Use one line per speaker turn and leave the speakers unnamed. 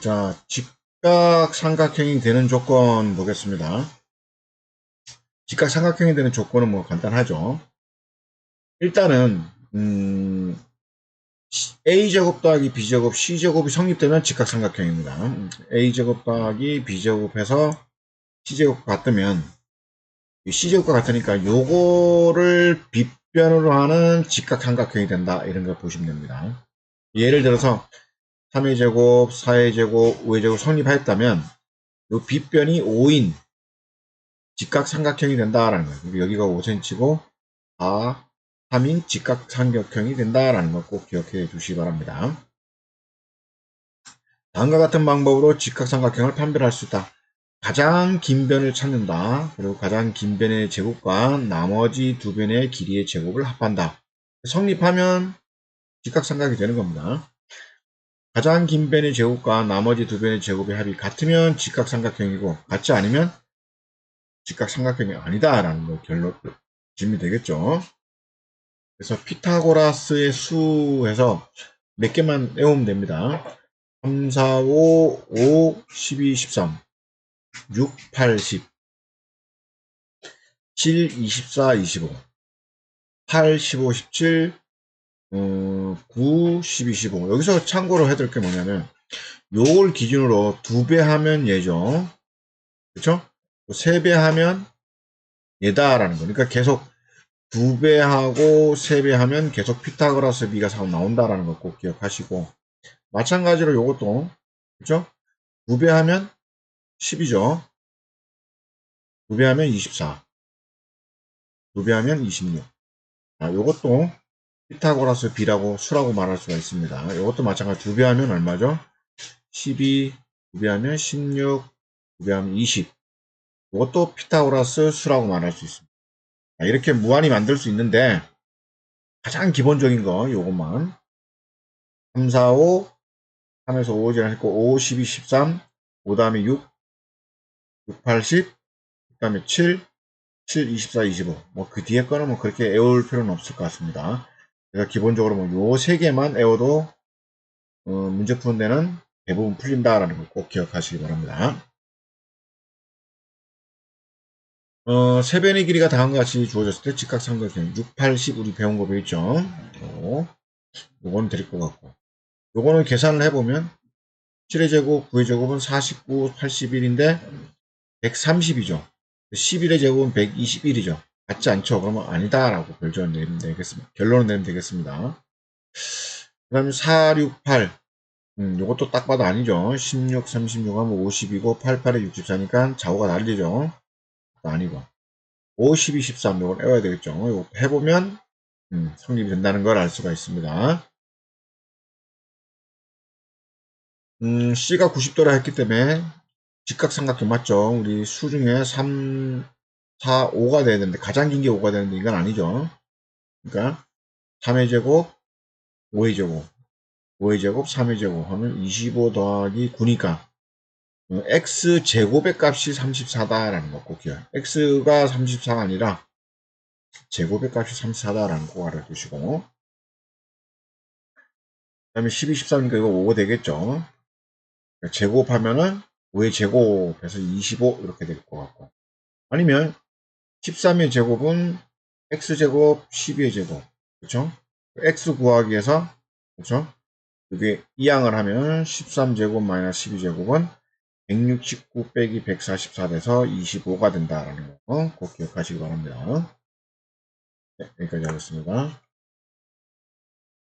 자, 직각 삼각형이 되는 조건 보겠습니다. 직각 삼각형이 되는 조건은 뭐 간단하죠. 일단은 음, a제곱 더하기 b제곱 c제곱이 성립되면 직각 삼각형입니다. 음, a제곱 더하기 b제곱 해서 c제곱과 같으면 이 c제곱과 같으니까 요거를 빗변으로 하는 직각 삼각형이 된다 이런 걸 보시면 됩니다. 예를 들어서 3의 제곱, 4의 제곱, 5의 제곱 성립하였다면 요 빗변이 5인 직각 삼각형이 된다라는 거예요. 여기가 5cm고 4, 3인 직각 삼각형이 된다라는 걸꼭 기억해 주시기 바랍니다. 다음과 같은 방법으로 직각 삼각형을 판별할 수 있다. 가장 긴 변을 찾는다. 그리고 가장 긴 변의 제곱과 나머지 두 변의 길이의 제곱을 합한다. 성립하면 직각삼각이 되는 겁니다. 가장 긴 변의 제곱과 나머지 두 변의 제곱의 합이 같으면 직각삼각형이고 같지 않으면 직각삼각형이 아니다라는 걸 결론 질문이 되겠죠. 그래서 피타고라스의 수에서 몇 개만 외우면 됩니다. 3, 4, 5, 5, 12, 13, 6, 8, 10, 7, 24, 25, 8, 15, 17, 어, 9, 12, 15. 여기서 참고로 해둘 게 뭐냐면, 요걸 기준으로 두 배 하면 얘죠. 그쵸? 세 배 하면 얘다라는 거. 그러니까 계속 두 배 하고 세 배 하면 계속 피타고라스 비가 나온다라는 거 꼭 기억하시고, 마찬가지로 요것도, 그쵸? 두 배 하면 10이죠. 두 배 하면 24. 두 배 하면 26. 아, 요것도 피타고라스 B라고 수라고 말할 수가 있습니다. 이것도 마찬가지 두 배 하면 얼마죠? 12, 두 배 하면 16, 두 배 하면 20. 이것도 피타고라스 수라고 말할 수 있습니다. 이렇게 무한히 만들 수 있는데 가장 기본적인 거 요것만 3, 4, 5, 3에서 5 지나 했고 5, 12, 13, 5 다음에 6, 6, 8, 10, 그 다음에 7, 7, 24, 25. 뭐 그 뒤에 거는 뭐 그렇게 애울 필요는 없을 것 같습니다. 그래서 기본적으로 뭐 요 세 개만 애워도 어, 문제 푸는 데는 대부분 풀린다라는 걸 꼭 기억하시기 바랍니다. 어, 세변의 길이가 다음과 같이 주어졌을 때 직각삼각형 6, 8, 10 우리 배운 거? 요, 요거는 드릴 것 같고 요거는 계산을 해보면 7의 제곱, 9의 제곱은 49, 81인데 130이죠. 11의 제곱은 121이죠. 같지 않죠? 그러면 아니다라고 결론을 내리면 되겠습니다. 결론을 내리면 되겠습니다. 그 다음에 4, 6, 8. 음, 요것도 딱 봐도 아니죠. 16, 36 하면 50이고, 8, 8에 64니까 좌우가 다르죠. 아니고. 52, 13. 요걸 외워야 되겠죠. 요거 해보면, 음, 성립이 된다는 걸 알 수가 있습니다. 음, C가 90도라 했기 때문에 직각삼각형 맞죠? 우리 수 중에 3, 4, 5가 돼야 되는데 가장 긴 게 5가 되는데 이건 아니죠. 그러니까 3의 제곱, 5의 제곱, 5의 제곱, 3의 제곱 하면 25 더하기 9니까 x 제곱의 값이 34다라는 거 꼭 기억해요. x가 34가 아니라 제곱의 값이 34다라는 거 알아두시고 그 다음에 12, 13이니까 이거 5가 되겠죠. 그러니까 제곱하면은 5의 제곱해서 25 이렇게 될 것 같고 아니면 13의 제곱은 x제곱 12의 제곱 그쵸 x 구하기 위해서 그쵸 여기 이항을 하면 13제곱 마이너스 12제곱은 169 빼기 144 돼서 25가 된다라는 거 꼭 기억하시기 바랍니다. 네, 여기까지 하겠습니다.